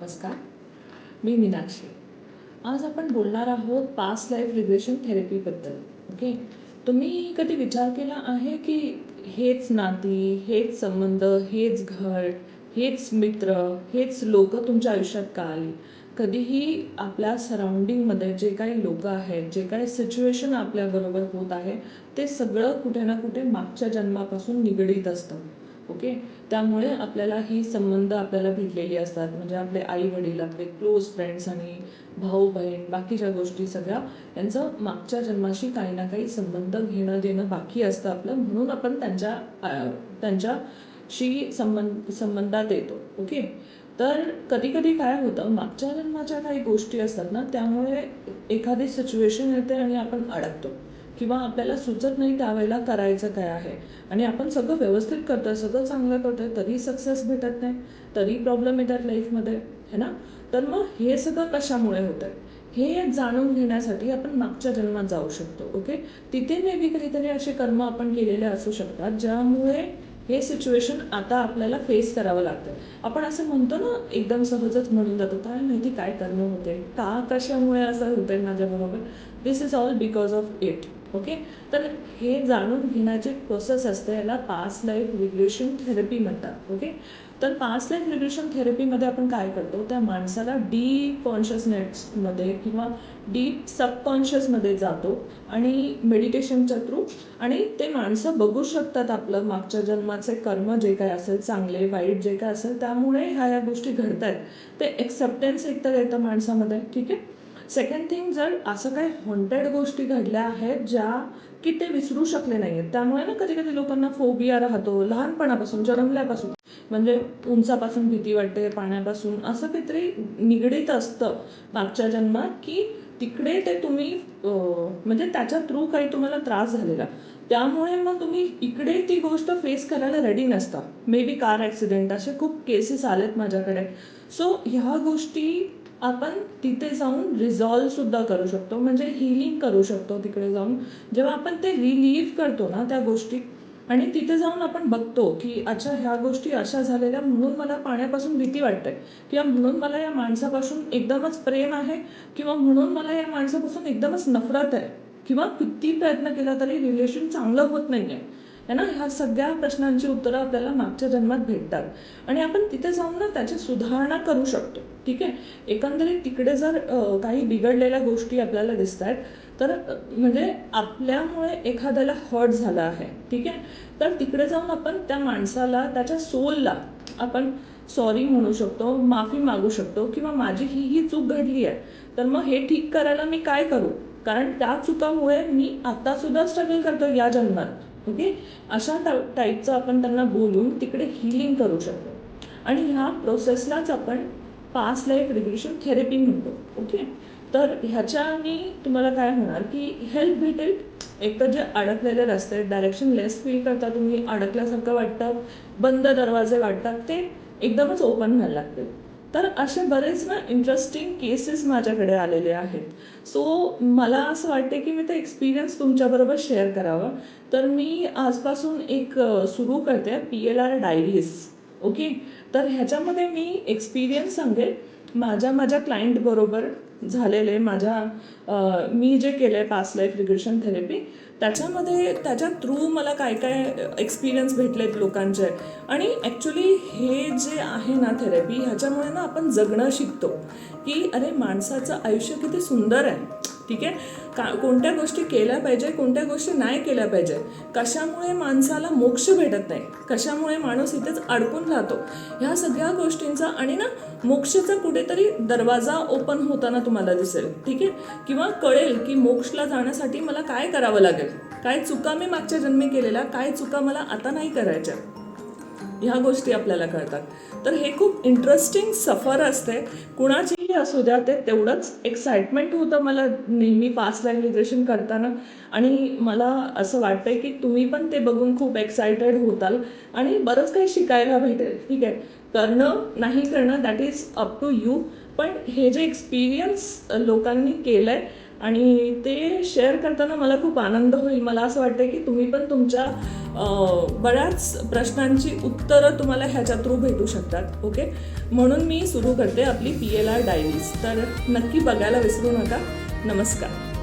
नमस्कार मी मीनाक्षी. आज आपण बोलणार आहोत पास्ट लाईफ रिग्रेशन थेरपीबद्दल ओके तुम्ही कधी विचार केला आहे की हेच नाती हेच संबंध हेच घर हेच मित्र हेच लोक तुमच्या आयुष्यात का आली? कधीही आपल्या सराउंडिंगमध्ये जे काही लोक आहेत जे काही सिच्युएशन आपल्याबरोबर होत आहे ते सगळं कुठे ना कुठे मागच्या जन्मापासून निगडीत असतं. ओके? त्यामुळे आपल्याला ही संबंध आपल्याला भेटलेली असतात. म्हणजे आपले आई वडील आपले क्लोज फ्रेंड्स आणि भाऊ बहीण बाकीच्या गोष्टी सगळ्या यांचं मागच्या जन्माशी काही ना काही संबंध घेणं देणं बाकी असतं आपलं. म्हणून आपण त्यांच्या त्यांच्याशी संबंध संबंधात येतो. ओके? तर कधी कधी काय होतं मागच्या जन्माच्या काही गोष्टी असतात ना त्यामुळे एखादी सिच्युएशन येते आणि आपण अडकतो. किंवा आपल्याला सुचत नाही त्यावेळेला करायचं काय आहे. आणि आपण सगळं व्यवस्थित करतो आहे सगळं चांगलं करतो आहे तरी सक्सेस भेटत नाही तरी प्रॉब्लेम येतात लाईफमध्ये है ना? तर मग हे सगळं कशामुळे होतं हे जाणून घेण्यासाठी आपण मागच्या जन्मात जाऊ शकतो ओके तिथे मे बी असे कर्म आपण केलेले असू शकतात ज्यामुळे हे सिच्युएशन आता आपल्याला फेस करावं लागतं आपण असं म्हणतो ना एकदम सहजच म्हणून जातो काय माहिती काय कर्म होते? का कशामुळे असं होतंय माझ्याबरोबर this is all because of it okay? तर हे जाणून घेण्याची प्रोसेस असते याला पास्ट लाईफ रिग्रेशन थेरपी म्हणतात ओके? तर पास्ट लाईफ रिग्रेशन थेरपीमध्ये आपण काय करतो? त्या माणसाला डीप कॉन्शियसनेसमध्ये किंवा डीप सबकॉन्शियसमध्ये जातो आणि मेडिटेशनच्या थ्रू आणि ते माणसं बघू शकतात आपलं मागच्या जन्माचे कर्म जे काय असेल चांगले वाईट जे काय असेल त्यामुळे ह्या या गोष्टी घडत आहेत ते एक्सेप्टन्स एकतर येतं माणसामध्ये ठीक आहे? सेकंड थिंग जर असं काही हॉन्टेड गोष्टी घडल्या आहेत ज्या की ते विसरू शकले नाही आहेत त्यामुळे ना कधी कधी लोकांना फोबिया राहतो लहानपणापासून जन्मल्यापासून. म्हणजे उंचापासून भीती वाटते पाण्यापासून असं काहीतरी निगडीत असतं मागच्या जन्मात की तिकडे ते तुम्ही म्हणजे त्याच्या थ्रू काही तुम्हाला त्रास झालेला. त्यामुळे मग तुम्ही इकडे ती गोष्ट फेस करायला रेडी नसता. मे बी कार ॲक्सिडेंट असे खूप केसेस आलेत माझ्याकडे. सो ह्या गोष्टी आपण तिथे जाऊन रिझॉल्व सुद्धा करू शकतो. म्हणजे हिलिंग करू शकतो तिकडे जाऊन. जेव्हा आपण ते रिलीव्ह करतो ना त्या गोष्टी आणि तिथे जाऊन आपण बघतो की अच्छा ह्या गोष्टी अशा झालेल्या म्हणून मला पाण्यापासून भीती वाटते किंवा म्हणून मला या माणसापासून एकदमच प्रेम आहे किंवा म्हणून मला या माणसापासून एकदमच नफरत आहे किंवा किती प्रयत्न केला तरी रिलेशन चांगलं होत नाही आहे आहे ना? ह्या सगळ्या प्रश्नांची उत्तरं आपल्याला मागच्या जन्मात भेटतात. आणि आपण तिथे जाऊन ना त्याची सुधारणा करू शकतो. ठीक आहे? एकंदरीत तिकडे जर काही बिघडलेल्या गोष्टी आपल्याला दिसत आहेत तर म्हणजे आपल्यामुळे एखाद्याला हर्ट झाला आहे. ठीक आहे? तर तिकडे जाऊन आपण त्या माणसाला त्याच्या सोलला आपण सॉरी म्हणू शकतो माफी मागू शकतो किंवा माझी ही ही चूक घडली आहे तर मग हे ठीक करायला मी काय करू? कारण त्या चुकामुळे मी आतासुद्धा स्ट्रगल करतो या जन्मात. ओके? अशा टा टाईपचं आपण त्यांना बोलून तिकडे हिलिंग करू शकतो. आणि ह्या प्रोसेसलाच आपण पास्ट लाईफ रिग्रेशन थेरपी म्हणतो. ओके? तर ह्याच्याने तुम्हाला काय होणार की हेल्प भेटेल. एक तर जे अडकलेले रस्ते डायरेक्शन लेस फील करता तुम्ही अडकल्यासारखं वाटतं बंद दरवाजे वाटतात ते एकदमच ओपन व्हायला लागतील. तर असे बरेच ना इंटरेस्टिंग केसेस माझ्याकडे आलेले आहेत. सो मला असं वाटते की मी ते एक्सपिरियन्स तुमच्याबरोबर शेअर करावं. तर मी आजपासून एक सुरू करते P L R diaries okay तर ह्याच्यामध्ये मी एक्सपिरियन्स सांगेल. माझ्या माझ्या क्लायंटबरोबर झालेले माझ्या मी जे केलं आहे पास्ट लाईफ रिग्रेशन थेरपी त्याच्यामध्ये त्याच्या थ्रू मला काय काय एक्सपिरियन्स भेटलेत लोकांचे? आणि ॲक्च्युली हे जे आहे ना थेरपी ह्याच्यामुळे ना आपण जगणं शिकतो की अरे माणसाचं आयुष्य किती सुंदर आहे. ठीक आहे? का कोणत्या गोष्टी केल्या पाहिजे कोणत्या गोष्टी नाही केल्या पाहिजे? कशामुळे माणसाला मोक्ष भेटत नाही? कशामुळे माणूस इथेच अडकून राहतो ह्या सगळ्या गोष्टींचा आणि ना मोक्षाचा कुठेतरी दरवाजा ओपन होताना तुम्हाला दिसेल ठीक आहे? किंवा कळेल की मोक्षला जाण्यासाठी मला काय करावं लागेल? काय चुका मी मागच्या जन्मी केलेल्या काय चुका मला आता नाही करायच्या? ह्या गोष्टी आपल्याला कळतात. तर हे खूप इंटरेस्टिंग सफर असते. कुणाची कुणाचीही असू द्या ते तेवढंच एक्साइटमेंट होतं मला नेहमी पास्ट लाईन रिग्रेशन करताना. आणि मला असं वाटतंय की तुम्ही पण ते बघून खूप एक्सायटेड होताल. आणि बरंच काही शिकायला भेटेल. ठीक आहे. करणं नाही करणं that is up to you पण हे जे एक्सपिरियन्स लोकांनी केलं आहे आणि ते शेअर करताना मला खूप आनंद होईल. मला असं वाटतं की तुम्ही पण तुमच्या बऱ्याच प्रश्नांची उत्तरं तुम्हाला ह्याच्या थ्रू भेटू शकतात. ओके म्हणून मी सुरू करते आपली पी एल आर डायरीज तर नक्की बघायला विसरू नका. नमस्कार.